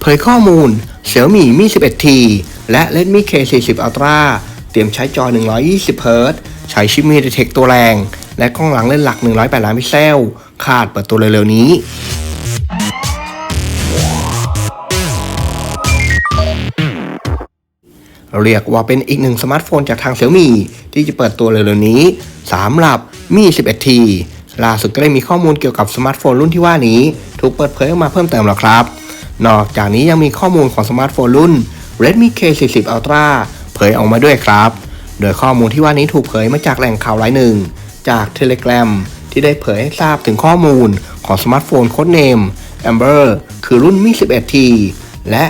เผยข้อมูล Xiaomi Mi 11T และ Redmi K40 Ultra เตรียมใช้จอ 120 Hz ใช้ชิป MediaTek ตัวแรง และกล้องหลังเลนส์หลัก 108 ล้านพิกเซล คาดเปิดตัวเร็วๆนี้ เรียกว่าเป็นอีกหนึ่งสมาร์ทโฟนจากทาง Xiaomi ที่จะเปิดตัวเร็วๆนี้สำหรับ Mi 11T ล่าสุดก็ได้มีข้อมูลเกี่ยวกับสมาร์ทโฟนรุ่นที่ว่านี้ ถูกเปิดเผยออกมาเพิ่มเติมแล้วครับ นอกจากนี้ยังมีข้อมูลของสมาร์ทโฟนรุ่น Redmi K40 Ultra เผยออกมาด้วยครับ โดยข้อมูลที่ว่านี้ถูกเผยมาจากแหล่งข่าวรายหนึ่ง จาก Telegram ที่ได้เผยให้ทราบถึงข้อมูลของสมาร์ทโฟนโค้ดเนม Amber คือรุ่น Mi 11T และ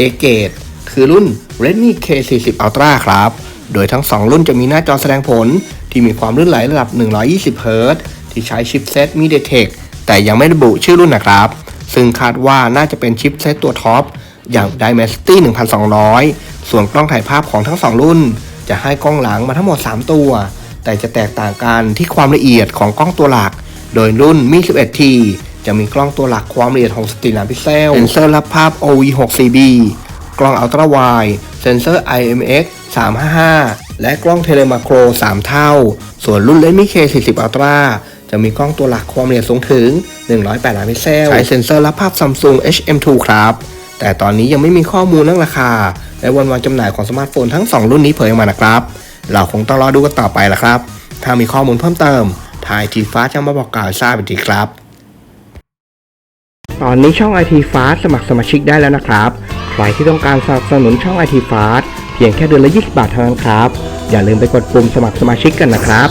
a g a t e คือรุ่น Redmi K40 Ultra ครับ โดยทั้ง 2 รุ่นจะมีหน้าจอแสดงผล ที่มีความลื่นไหลระดับ 120 Hz ที่ใช้ชิปเซต MediaTek แต่ยังไม่ระบุชื่อรุ่นนะครับ ซึ่งคาดว่าน่าจะเป็นชิปเซตตัวท็อปอย่าง Dimensity 1200 ส่วนกล้องถ่ายภาพของทั้ง 2 รุ่น จะให้กล้องหลังมาทั้งหมด 3 ตัว แต่จะแตกต่างกันที่ความละเอียดของกล้องตัวหลัก โดยรุ่น Mi 11T จะมีกล้องตัวหลักความละเอียด 64 ล้านพิกเซล เซ็นเซอร์รับภาพ OV6CB กล้องอัลตร้าไวด์เซ็นเซอร์ IMX 355 และกล้องเทเลมาโคร 3 เท่า ส่วนรุ่น Redmi K40 Ultra จะมีกล้องตัวหลักความละเอียดสูงถึง 108 ล้านพิกเซล ใช้เซ็นเซอร์รับภาพ Samsung HM2 ครับ แต่ตอนนี้ยังไม่มีข้อมูลเรื่องราคา และวันวางจำหน่ายของสมาร์ทโฟนทั้ง 2 รุ่นนี้เผยออกมานะครับ เราคงต้องรอดูกันต่อไปละครับ ถ้ามีข้อมูลเพิ่มเติมทายทีฟ้าจะมาบอกกล่าวทราบอีกทีครับ ตอนนี้ช่อง IT Fast สมัครสมาชิกได้แล้วนะครับ ใครที่ต้องการสนับสนุนช่อง IT Fast เพียงแค่เดือนละ 20 บาทเท่านั้นครับ อย่าลืมไปกดปุ่มสมัครสมาชิกกันนะครับ